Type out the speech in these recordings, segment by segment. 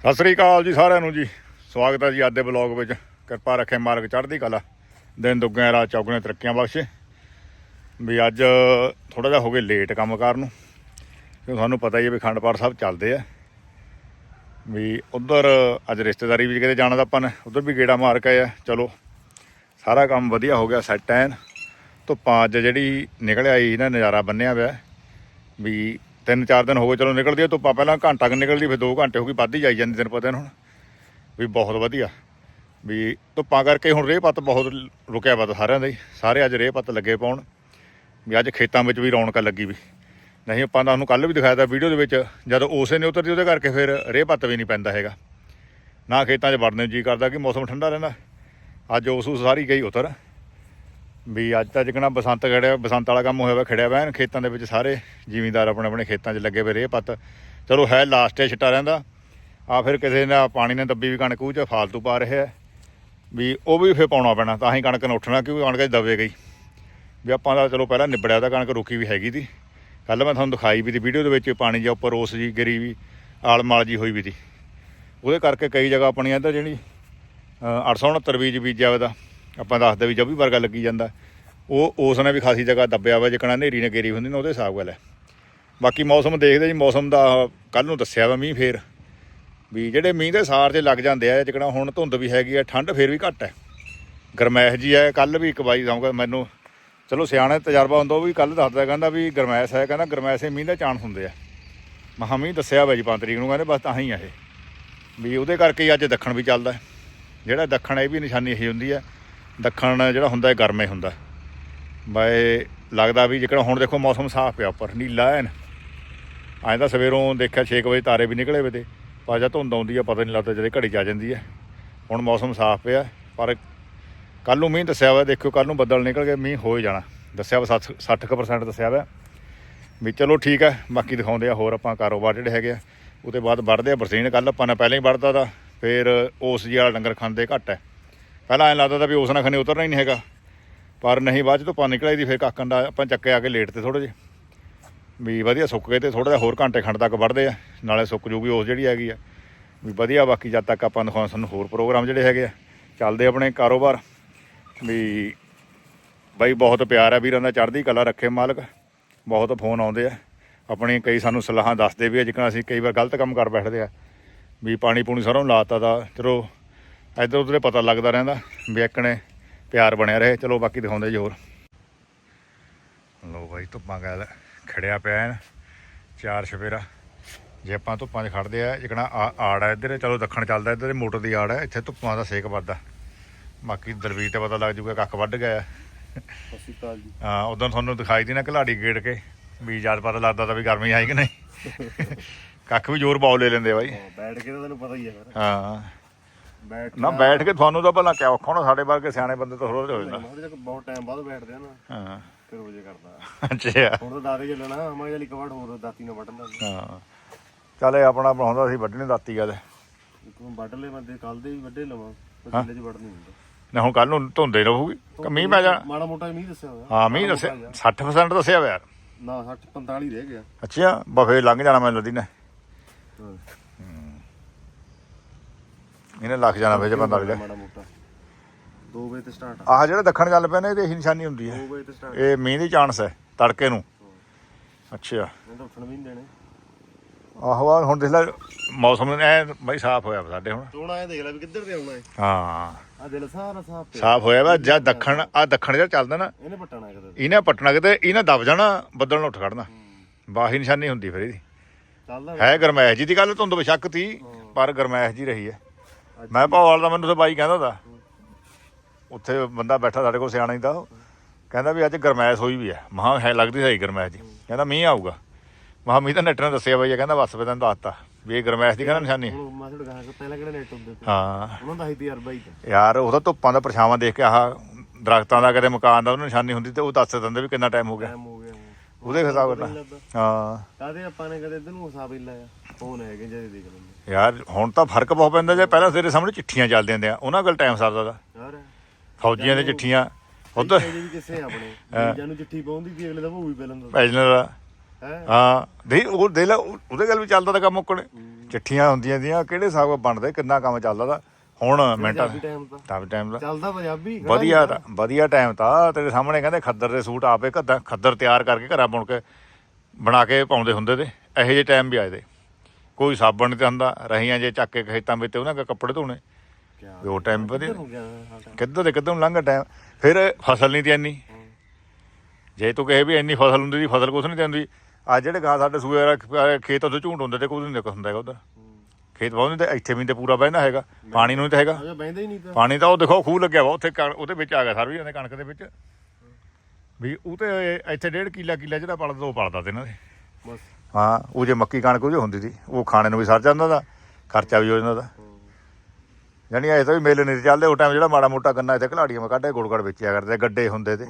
ਸਤਿ ਸ੍ਰੀ ਅਕਾਲ ਜੀ ਸਾਰਿਆਂ ਨੂੰ ਜੀ। ਸਵਾਗਤ ਹੈ ਜੀ ਅੱਜ ਦੇ ਬਲੌਗ ਵਿੱਚ। ਕਿਰਪਾ ਰੱਖੇ ਮਾਲਕ ਚੜ੍ਹਦੀ ਕਲਾ। ਦਿਨ ਦੁੱਗਿਆਂ, ਰਾਤ ਚੌਗਣੇ ਤਰੱਕੀਆਂ ਬਖਸ਼ੇ। ਵੀ ਅੱਜ ਥੋੜਾ ਜਿਹਾ ਹੋ ਗਏ ਲੇਟ ਕੰਮ ਕਰਨ ਨੂੰ। ਕਿਉਂ ਤੁਹਾਨੂੰ ਪਤਾ ਹੀ ਹੈ ਵੀ ਖੰਡ ਪਾਠ ਸਾਹਿਬ ਚੱਲਦੇ ਆ। ਵੀ ਉਧਰ ਅੱਜ ਰਿਸ਼ਤੇਦਾਰੀ ਵੀ ਕਿਤੇ ਜਾਣਾ ਤਾਂ ਆਪਾਂ ਨੇ, ਉਧਰ ਵੀ ਗੇੜਾ ਮਾਰ ਕੇ ਆ। ਚਲੋ, ਸਾਰਾ ਕੰਮ ਵਧੀਆ ਹੋ ਗਿਆ ਸੈੱਟ ਐਨ। ਧੁੱਪਾਂ ਅੱਜ ਜਿਹੜੀ ਨਿਕਲ ਆਈ ਨਾ, ਨਜ਼ਾਰਾ ਬੰਨਿਆ ਪਿਆ। ਵੀ ਤਿੰਨ ਚਾਰ ਦਿਨ ਹੋ ਗਏ, ਚਲੋ ਨਿਕਲਦੀ ਆ, ਧੁੱਪਾਂ ਪਹਿਲਾਂ ਘੰਟਾ ਕੁ ਨਿਕਲਦੀ, ਫਿਰ 2 ਘੰਟੇ ਹੋ ਗਈ, ਵੱਧ ਹੀ ਜਾਈ ਜਾਂਦੀ ਦਿਨ ਪਤਾ ਹੁਣ, ਵੀ ਬਹੁਤ ਵਧੀਆ। ਵੀ ਧੁੱਪਾਂ ਕਰਕੇ ਹੁਣ ਰੇਹ ਪੱਤ ਬਹੁਤ ਰੁਕਿਆ ਪੱਤ ਸਾਰਿਆਂ ਦਾ ਹੀ, ਸਾਰੇ ਅੱਜ ਰੇਹ ਪੱਤ ਲੱਗੇ ਪਾਉਣ, ਵੀ ਅੱਜ ਖੇਤਾਂ ਵਿੱਚ ਵੀ ਰੌਣਕ ਲੱਗੀ ਵੀ। ਨਹੀਂ, ਆਪਾਂ ਤਾਂ ਤੁਹਾਨੂੰ ਕੱਲ ਵੀ ਦਿਖਾਇਆ ਤਾਂ ਵੀਡੀਓ ਦੇ ਵਿੱਚ, ਜਦ ਉਸੇ ਨੇ ਉਤਰਦੀ, ਉਹਦੇ ਕਰਕੇ ਫਿਰ ਰੇਹ ਪੱਤ ਵੀ ਨਹੀਂ ਪੈਂਦਾ ਹੈਗਾ। ਨਾ ਖੇਤਾਂ 'ਚ ਵੜਨ ਨੂੰ ਜੀ ਕਰਦਾ, ਕਿ ਮੌਸਮ ਠੰਡਾ ਰਹਿੰਦਾ। ਅੱਜ ਉਸ ਸਾਰੀ ਗਈ ਉਤਰ। ਵੀ ਅੱਜ ਤਾਂ ਜਿਕਣਾ ਬਸੰਤ ਖੜਿਆ ਬਸੰਤ ਵਾਲਾ ਕੰਮ ਹੋਇਆ ਵਾ ਖੜਿਆ ਵਾ ਖੇਤਾਂ ਦੇ ਵਿੱਚ ਸਾਰੇ ਜ਼ਿਮੀਂਦਾਰ ਆਪਣੇ ਆਪਣੇ ਖੇਤਾਂ 'ਚ ਲੱਗੇ ਵੇ ਰੇਹ ਪੱਤ। ਚਲੋ ਹੈ ਲਾਸਟ ਤੇ ਛਿੱਟਾ ਰਹਿੰਦਾ। ਆ ਫਿਰ ਕਿਸੇ ਨੇ ਪਾਣੀ ਨੇ ਦੱਬੀ ਵੀ ਕਣਕ ਉਹ 'ਚ ਫਾਲਤੂ ਪਾ ਰਿਹਾ ਵੀ ਉਹ ਵੀ ਫਿਰ ਪਾਉਣਾ ਪੈਣਾ ਤਾਂ ਹੀ ਕਣਕ ਨੂੰ ਉੱਠਣਾ ਕਿਉਂਕਿ ਕਣਕ 'ਚ ਦਬੇ ਗਈ। ਵੀ ਆਪਾਂ ਦਾ ਚਲੋ ਪਹਿਲਾਂ ਨਿਬੜਿਆ ਤਾਂ ਕਣਕ ਰੁਕੀ ਵੀ ਹੈਗੀ ਤੀ। ਕੱਲ ਮੈਂ ਤੁਹਾਨੂੰ ਦਿਖਾਈ ਵੀ ਤੀ ਵੀਡੀਓ ਦੇ ਵਿੱਚ ਪਾਣੀ ਜਿਹਾ ਉੱਪਰ ਰੋਸ ਜੀ ਗਿਰੀ ਵੀ ਆਲ ਮਾਲ ਜੀ ਹੋਈ ਵੀ ਤੀ। ਉਹਦੇ ਕਰਕੇ ਕਈ ਜਗ੍ਹਾ ਆਪਣੀਆਂ ਇੱਧਰ ਜਿਹੜੀ ਅ, 869 ਬੀਜ ਬੀਜਿਆ ਉਹਦਾ ਆਪਾਂ ਦੱਸਦੇ ਵੀ ਜੱਬੀ ਵਰਗਾ ਲੱਗੀ ਜਾਂਦਾ। ਉਹ, ਉਸ ਨੇ ਵੀ ਖਾਸੀ ਜਗ੍ਹਾ ਦੱਬਿਆ ਵਾ, ਜਿਕਣਾ ਹਨੇਰੀ ਨੇ ਗੇਰੀ ਹੁੰਦੀ ਨਾ, ਉਹਦੇ ਹਿਸਾਬ ਗੱਲ ਹੈ। ਬਾਕੀ ਮੌਸਮ ਦੇਖਦੇ ਜੀ, ਮੌਸਮ ਦਾ ਕੱਲ ਨੂੰ ਦੱਸਿਆ ਵਾ ਮੀਂਹ ਫੇਰ। ਵੀ ਜਿਹੜੇ ਮੀਂਹ ਦੇ ਸਾਰ 'ਚ ਲੱਗ ਜਾਂਦੇ ਆ, ਜਿਕਣਾ ਹੁਣ ਧੁੰਦ ਵੀ ਹੈਗੀ ਆ, ਠੰਡ ਫੇਰ ਵੀ ਘੱਟ ਹੈ। ਗਰਮੈਸ਼ ਜੀ ਹੈ ਕੱਲ ਵੀ ਇੱਕ ਬਾਈ ਦਊਂਗਾ ਮੈਨੂੰ। ਚਲੋ ਸਿਆਣੇ ਤਜਰਬਾ ਹੁੰਦਾ, ਉਹ ਵੀ ਕੱਲ ਦੱਸਦਾ, ਕਹਿੰਦਾ ਵੀ ਗਰਮੈਸ਼ ਹੈ, ਕਹਿੰਦਾ ਗਰਮੈਸ਼ ਮੀਂਹ ਦੇ ਚਾਂਸ ਹੁੰਦੇ ਆ। ਮਹਾਂ ਮੀਂਹ ਦੱਸਿਆ ਵਾ ਜੀ 5 ਤਰੀਕ ਨੂੰ, ਕਹਿੰਦੇ ਬਸ ਤਾਂ ਹੀ ਆ ਇਹ। ਵੀ ਉਹਦੇ ਕਰਕੇ ਅੱਜ ਦੱਖਣ ਵੀ ਚੱਲਦਾ। ਜਿਹੜਾ ਦੱਖਣ ਇਹ ਵੀ ਨਿਸ਼ਾਨੀ ਇਹ ਹੁੰਦੀ ਹੈ ਦੱਖਣ ਜਿਹੜਾ ਹੁੰਦਾ ਹੈ, ਗਰਮੇ ਹੁੰਦਾ ਬਾਏ, ਲੱਗਦਾ ਵੀ ਜੇਕਰ ਹੁਣ ਦੇਖੋ ਮੌਸਮ ਸਾਫ਼ ਪਿਆ, ਉੱਪਰ ਨੀਲਾ ਐਨ। ਐਂ ਤਾਂ ਸਵੇਰੋਂ ਦੇਖਿਆ 6 ਵਜੇ ਤਾਰੇ ਵੀ ਨਿਕਲੇ ਵੇ ਤੇ, ਪਰ ਜਦ ਧੁੰਦ ਆਉਂਦੀ ਆ, ਪਤਾ ਨਹੀਂ ਲੱਗਦਾ ਜਦੋਂ ਘੜੀ ਚ ਆ ਜਾਂਦੀ ਹੈ ਹੁਣ ਮੌਸਮ ਸਾਫ਼ ਪਿਆ, ਪਰ ਕੱਲ ਨੂੰ ਮੀਂਹ ਦੱਸਿਆ ਵਾ, ਦੇਖਿਓ ਕੱਲ ਨੂੰ ਬੱਦਲ ਨਿਕਲ ਕੇ ਮੀਂਹ ਹੋ ਹੀ ਜਾਣਾ। ਦੱਸਿਆ ਵਾ 60 60% ਦੱਸਿਆ ਵਾ। ਵੀ ਚਲੋ ਠੀਕ ਹੈ, ਬਾਕੀ ਦਿਖਾਉਂਦੇ ਆ ਹੋਰ ਆਪਾਂ ਕਾਰੋਬਾਰ ਜਿਹੜੇ ਹੈਗੇ ਆ, ਉਹਦੇ ਬਾਅਦ ਵੜਦੇ ਆ ਬਰਸੀਨ। ਕੱਲ ਆਪਾਂ ਨੇ ਪਹਿਲਾਂ ਹੀ ਵੜਦਾ ਤਾਂ, ਫਿਰ ਉਸ ਜੀ ਵਾਲਾ ਡੰਗਰ ਖਾਂਦੇ ਘੱਟ ਹੈ। ਪਹਿਲਾਂ ਐਂ ਲੱਗਦਾ ਤਾਂ ਵੀ ਉਸ ਨਾਲ ਖਨੇ ਉਤਰਨਾ ਹੀ ਨਹੀਂ ਹੈਗਾ। ਪਰ ਨਹੀਂ, ਬਾਅਦ ਚ ਧੁੱਪਾਂ ਨਿਕਲਿਆ ਦੀ ਫਿਰ ਕਾਕਣ ਦਾ ਆਪਾਂ ਚੱਕੇ ਆ ਕੇ ਲੇਟ ਤੇ ਥੋੜੇ ਜਿਹੇ। ਵੀ ਵਧੀਆ ਸੁੱਕ ਗਏ ਤੇ ਥੋੜਾ ਜਿਹਾ ਹੋਰ ਘੰਟੇ ਖੰਡ ਤੱਕ ਵੜਦੇ ਆ, ਨਾਲੇ ਸੁੱਕ ਜੂਗੀ ਉਸ ਜਿਹੜੀ ਹੈਗੀ ਆ। ਵੀ ਵਧੀਆ, ਬਾਕੀ ਜਦ ਤੱਕ ਆਪਾਂ ਦਿਖਾਉਣ ਸਾਨੂੰ ਹੋਰ ਪ੍ਰੋਗਰਾਮ ਜਿਹੜੇ ਹੈਗੇ ਆ, ਚੱਲਦੇ ਆਪਣੇ ਕਾਰੋਬਾਰ। ਵੀ ਬਾਈ ਬਹੁਤ ਪਿਆਰ ਆ ਵੀਰਾਂ ਦਾ, ਚੜ੍ਹਦੀ ਕਲਾ ਰੱਖੇ ਮਾਲਕ, ਬਹੁਤ ਫੋਨ ਆਉਂਦੇ ਆ। ਆਪਣੇ ਕਈ ਸਾਨੂੰ ਸਲਾਹਾਂ ਦੱਸਦੇ ਵੀ ਆ, ਜਿੱਕਣਾ ਅਸੀਂ ਕਈ ਵਾਰ ਗਲਤ ਕੰਮ ਕਰ ਬੈਠਦੇ ਆ। ਵੀ ਪਾਣੀ ਪੂਣੀ ਸਰੋਂ ਲਾਤਾ ਦਾ ਚਲੋ ਇੱਧਰ ਉੱਧਰ ਪਤਾ ਲੱਗਦਾ ਰਹਿੰਦਾ ਵੀ ਇੱਕਣੇ ਪਿਆਰ ਬਣਿਆ ਰਹੇ। ਚਲੋ ਬਾਕੀ ਦਿਖਾਉਂਦੇ ਜੀ ਹੋਰ। ਲੋ ਬਾਈ ਧੁੱਪਾਂ ਗੱਲ ਖੜਿਆ ਪਿਆ ਐਨ ਚਾਰ ਛਪੇਰਾ। ਜੇ ਆਪਾਂ ਧੁੱਪਾਂ 'ਚ ਖੜਦੇ ਆ ਜਿਕਣਾ ਆੜ ਆ ਇੱਧਰ ਚਲੋ ਦੱਖਣ ਚੱਲਦਾ ਇੱਧਰ ਮੋਟਰ ਦੀ ਆੜ ਹੈ ਇੱਥੇ ਧੁੱਪਾਂ ਦਾ ਸੇਕ ਵੱਧਦਾ। ਬਾਕੀ ਦਰਵੀਰ ਤੇ ਪਤਾ ਲੱਗ ਜੂਗਾ ਕੱਖ ਵੱਢ ਗਿਆ ਹਾਂ ਉਦੋਂ ਤੁਹਾਨੂੰ ਦਿਖਾਈ ਦੀ ਨਾ ਘਲਾੜੀ ਗੇੜ ਕੇ ਵੀ ਜਦ ਪਤਾ ਲੱਗਦਾ ਤਾਂ ਵੀ ਗਰਮੀ ਆਈ ਕਿ ਨਹੀਂ। ਕੱਖ ਵੀ ਜ਼ੋਰ ਪਾਉ ਲੈ ਲੈਂਦੇ ਆ ਬਾਈ। ਬੈਠ ਕੇ ਤਾਂ ਤੈਨੂੰ ਪਤਾ ਹੀ ਹੈ ਫਿਰ। ਹਾਂ। ਬੈਠ ਨਾ ਬੈਠ ਕੇ ਤੁਹਾਨੂੰ ਤਾਂ ਭਲਾ ਕਿਆ ਔਖਾ ਹੋਣਾ ਸਾਡੇ ਵਰਗੇ ਸਿਆਣੇ ਬੰਦੇ ਤਾਂ ਥੋੜਾ ਹੋ ਜਾਂਦਾ। ਉਹਦੇ ਤੱਕ ਬਹੁਤ ਟਾਈਮ ਬਾਅਦ ਬੈਠਦੇ ਆ ਨਾ ਹਾਂ। ਫਿਰ ਉਹ ਜੇ ਕਰਦਾ। ਅੱਛਾ। ਹੁਣ ਤਾਂ ਦਾਦੇ ਚੱਲਣਾ ਹਮਾਰੇ ਵਾਲੀ ਕਵਾੜ ਹੋਰ ਦਾਤੀ ਨਾਲ ਵੱਢ ਲਾਂਗੇ ਹਾਂ। ਚੱਲ ਆਪਣਾ ਬਣਾਉਂਦਾ ਸੀ ਵੱਢਣੀ ਦਾਤੀ ਗੱਲ। ਇੱਕ ਨੂੰ ਵੱਢ ਲੈ ਬੰਦੇ ਕੱਲ ਦੇ ਵੀ ਵੱਢੇ ਲਵਾਂ ਪਸੀਨੇ 'ਚ ਵੱਢ ਨਹੀਂ ਹੁੰਦਾ। ਨਾ ਹੁਣ ਕੱਲ ਨੂੰ ਧੁੰਦੇ ਰਹੂਗੀ ਕਿ ਮੀਂਹ ਪੈ ਜਾ। ਮਾੜਾ ਮੋਟਾ ਮੀਂਹ ਦੱਸਿਆ ਹੋਇਆ। ਹਾਂ ਮੀਂਹ ਦੱਸਿਆ। 60% ਦੱਸਿਆ ਹੋਇਆ। ਨਾ 60 45 ਰਹਿ ਗਿਆ। ਅੱਛਾ ਬਫੇ ਲੰਘ ਜਾਣਾ ਮੈਨੂੰ ਲੱਦੀ ਨੇ। ਹਾਂ। ਇਹਨੇ ਲੱਖ ਜਾਣਾ ਵੇ ਜੇ ਬੰਦਾ ਲੈ ਮਾੜਾ ਮੋਟਾ। 2 ਵਜੇ ਤੇ ਸਟਾਰਟ ਆਹ ਜਿਹੜੇ ਦੱਖਣ ਚੱਲ ਪਏ ਨੇ ਇਹਦੀ ਇਹੀ ਨਿਸ਼ਾਨੀ ਹੁੰਦੀ ਹੈ। 2 ਵਜੇ ਤੇ ਸਟਾਰਟ ਇਹ ਮੀਂਹ ਦੀ ਚਾਂਸ ਹੈ ਤੜਕੇ ਨੂੰ। ਅੱਛਾ। ਇਹ ਤਾਂ ਉੱਠਣ ਵੀ ਨਹੀਂ ਦੇਣੇ। ਆਹੋ ਆਹ ਹੁਣ ਦੇਖ ਲੈ ਮੌਸਮ ਐ ਬਈ ਸਾਫ਼ ਹੋਇਆ ਵਾ ਸਾਡੇ ਹੁਣ। ਹੁਣ ਆਏ ਦੇਖ ਲੈ ਵੀ ਕਿੱਧਰ ਤੇ ਆਉਣਾ ਹੈ। ਹਾਂ ਆ ਦਿਲ ਸਾਰਾ ਸਾਫ਼ ਪਿਆ। ਸਾਫ਼ ਹੋਇਆ ਵਾ ਜਦ ਦੱਖਣ ਆ ਦੱਖਣ ਜਿਹੜਾ ਚੱਲਦਾ ਨਾ ਇਹਨੇ ਪਟਣਾ ਕਿਤੇ ਇਹਨੇ ਪਟਣਾ ਕਿਤੇ ਇਹਨੇ ਦਬ ਜਾਣਾ ਬੱਦਲ ਨੂੰ ਉੱਠ ਖੜਨਾ। ਬਾਹੀ ਨਿਸ਼ਾਨੀ ਹੁੰਦੀ ਫਿਰ ਇਹਦੀ। ਚੱਲਦਾ ਹੈ ਗਰਮੈਸ਼ ਜੀ ਦੀ ਗੱਲ ਧੁੰਦ ਬਸ਼ੱਕ ਤੀ ਪਰ ਗਰਮੈਸ਼ ਜੀ ਰਹੀ ਹੈ। ਮੈਂ ਭਾਵਾਲ ਦਾ ਮੈਨੂੰ ਤਾਂ ਬਾਈ ਕਹਿੰਦਾ ਦਾ ਉੱਥੇ ਬੰਦਾ ਬੈਠਾ ਸਾਡੇ ਕੋਲ ਸਿਆਣਾ ਹੀ ਦਾ ਕਹਿੰਦਾ ਵੀ ਅੱਜ ਗਰਮੈਸ਼ ਹੋਈ ਵੀ ਹੈ ਮਹਾ ਹੈ ਲੱਗਦੀ ਸਹੀ ਗਰਮੈਸ਼ ਜੀ। ਕਹਿੰਦਾ ਮੀਂਹ ਆਊਗਾ। ਮਹਾ ਮੀਂਹ ਤਾਂ ਨੈਟ ਨੇ ਦੱਸਿਆ ਬਾਈ ਇਹ ਕਹਿੰਦਾ ਬਸ ਮੈਂ ਤੈਨੂੰ ਦੱਸਤਾ। ਵੀ ਇਹ ਗਰਮੈਸ਼ ਦੀ ਕਹਿੰਦਾ ਨਿਸ਼ਾਨੀ। ਹੈ। ਹਾਂ। ਉਹਨਾਂ ਦਾ ਹੀ ਤਜਰਬਾ ਹੀ ਯਾਰ ਉਹ ਤਾਂ ਧੁੱਪਾਂ ਦਾ ਪਰਛਾਵਾਂ ਦੇਖ ਕੇ ਆਹ ਦਰਖਤਾਂ ਦਾ ਕਦੇ ਮਕਾਨ ਦਾ ਉਹਨੂੰ ਨਿਸ਼ਾਨੀ ਹੁੰਦੀ ਤੇ ਉਹ ਦੱਸ ਦਿੰਦੇ ਵੀ ਕਿੰਨਾ ਟਾਈਮ ਹੋ ਗਿਆ। ਹੋ ਉਹਦੇ ਹਿਸਾਬ ਨਾਲ। ਹਾਂ। ਕਾਦੇ ਆਪਾਂ ਨੇ ਕਦੇ ਇਧਰ ਨੂੰ ਹਿਸਾਬ ਹੀ ਲਾਇਆ। ਫੋਨ ਹੈਗੇ ਜਿਹੜੇ ਦੇਖ ਲੈਂਦੇ। ਯਾਰ ਹੁਣ ਤਾਂ ਫ਼ਰਕ ਬਹੁਤ ਪੈਂਦਾ ਜੇ ਪਹਿਲਾਂ ਤੇਰੇ ਸਾਹਮਣੇ ਚਿੱਠੀਆਂ ਚੱਲਦੀਆਂ ਹੁੰਦੀਆਂ। ਉਹਨਾਂ ਕੋਲ ਟਾਈਮ ਸਰਦਾ ਦਾ ਯਾਰ ਫੌਜੀਆਂ ਦੇ ਚਿੱਠੀਆਂ। ਉਧਰ ਵੀ ਕਿਸੇ ਆਪਣੇ। ਜਾਨੂੰ ਚਿੱਠੀ ਪਾਉਂਦੀ ਸੀ ਅਗਲੇ ਦਾ ਭੂ ਵੀ ਪਹਿਲਾਂ ਦਾ ਪੈਜਨਰ ਹੈ? ਹਾਂ। ਦੇ ਉਹ ਦੇ ਲੈ ਉਹ- ਉਹਦੇ ਗੱਲ ਵੀ ਚੱਲਦਾ ਤਾਂ ਕੰਮ ਮੁੱਕਣੇ। ਚਿੱਠੀਆਂ ਹੁੰਦੀਆਂ ਦੀਆਂ ਕਿਹੜੇ ਹਿਸਾਬ ਨਾਲ ਬਣਦੇ ਕਿੰਨਾ ਕੰਮ ਚੱਲਦਾ ਦਾ ਹੁਣ ਮਿੰਟਾਂ ਤਾਂ। ਟਾਈਮ ਦਾ। ਚੱਲਦਾ ਪੰਜਾਬੀ ਵਧੀਆ ਤਾਂ ਵਧੀਆ ਟਾਈਮ ਤਾਂ। ਤੇਰੇ ਸਾਹਮਣੇ ਕਹਿੰਦੇ ਖੱਦਰ ਦੇ ਸੂਟ ਆਪੇ ਖੱਦਰ ਖੱਦਰ ਤਿਆਰ ਕਰਕੇ ਘਰਾਂ ਬੁਣ ਕੇ ਬਣਾ ਕੇ ਪਾਉਂਦੇ ਹੁੰਦੇ ਤੇ। ਇਹੋ ਜਿਹੇ ਟਾਈਮ ਵੀ ਆਏ ਦੇ ਕੋਈ ਸਾਬਣ ਨਹੀਂ ਤੇ ਹੁੰਦਾ ਰਹੀਆਂ ਜੇ ਚੱਕ ਕੇ ਖੇਤਾਂ ਵਿੱਚ ਤੇ ਉਹਨਾਂ ਦੇ ਕੱਪੜੇ ਧੋਣੇ। ਵੀ ਉਹ ਟਾਈਮ ਵਧੀਆ। ਕਿੱਧਰ ਦੇ ਕਿੱਧਰ ਨੂੰ ਲੰਘ ਟਾਈਮ? ਫਿਰ ਫਸਲ ਨਹੀਂ ਤੇ ਇੰਨੀ। ਜੇ ਤੂੰ ਕਹੇ ਵੀ ਇੰਨੀ ਫਸਲ ਹੁੰਦੀ ਸੀ ਫਸਲ ਕੁਛ ਨਹੀਂ ਤੇ ਹੁੰਦੀ ਆ ਜਿਹੜੇ ਗਾਂ ਸਾਡੇ ਸੂਏ ਵਾਲਾ ਖੇਤ ਉੱਥੇ ਝੂੰਡ ਹੁੰਦੇ ਤੇ ਕੁਝ ਨਹੀਂ ਹੁੰਦਾ ਹੈਗਾ ਉਧਰ। ਖੇਤ ਬਹੁਤ ਤੇ ਇੱਥੇ ਵੀ ਤੇ ਪੂਰਾ ਬਹਿੰਦਾ ਹੈਗਾ ਪਾਣੀ ਨੂੰ ਤਾਂ ਹੈਗਾ। ਅਜੇ ਬੈਂਦੇ ਹੀ ਨਹੀਂ ਤਾਂ। ਪਾਣੀ ਤਾਂ ਉਹ ਦੇਖੋ ਖੂਹ ਲੱਗਿਆ ਵਾ ਉੱਥੇ ਉਹਦੇ ਵਿੱਚ ਆ ਗਿਆ ਸਰਵੀ ਜਾਂਦੇ ਕਣਕ ਦੇ ਵਿੱਚ। ਵੀ ਉਹ ਤੇ ਇੱਥੇ ਡੇਢ ਕਿੱਲਾ ਕਿੱਲਾ ਜਿਹੜਾ ਪਲਦਾ ਉਹ ਪਲਦਾ ਤੇ ਇਹਨਾਂ ਦੇ। ਬਸ। ਹਾਂ ਉਹ ਜੇ ਮੱਕੀ ਕਣਕ ਉਹ ਜੋ ਹੁੰਦੀ ਸੀ ਉਹ ਖਾਣੇ ਨੂੰ ਵੀ ਸਰ ਜਾਂਦਾ ਦਾ ਖਰਚਾ ਵੀ ਹੋ ਜਾਂਦਾ ਦਾ ਯਾਨੀ ਐ ਤਾਂ ਵੀ ਮੇਲੇ ਨਹੀਂ ਚੱਲਦੇ ਉਹ ਟਾਈਮ ਜਿਹੜਾ ਮਾੜਾ ਮੋਟਾ ਗੰਨਾ ਇੱਥੇ ਘਲਾੜੀਆਂ ਮੈਂ ਕੱਢੇ ਗੁੜ ਗੁੜ ਵੇਚਿਆ ਕਰਦੇ ਗੱਡੇ ਹੁੰਦੇ ਤੇ।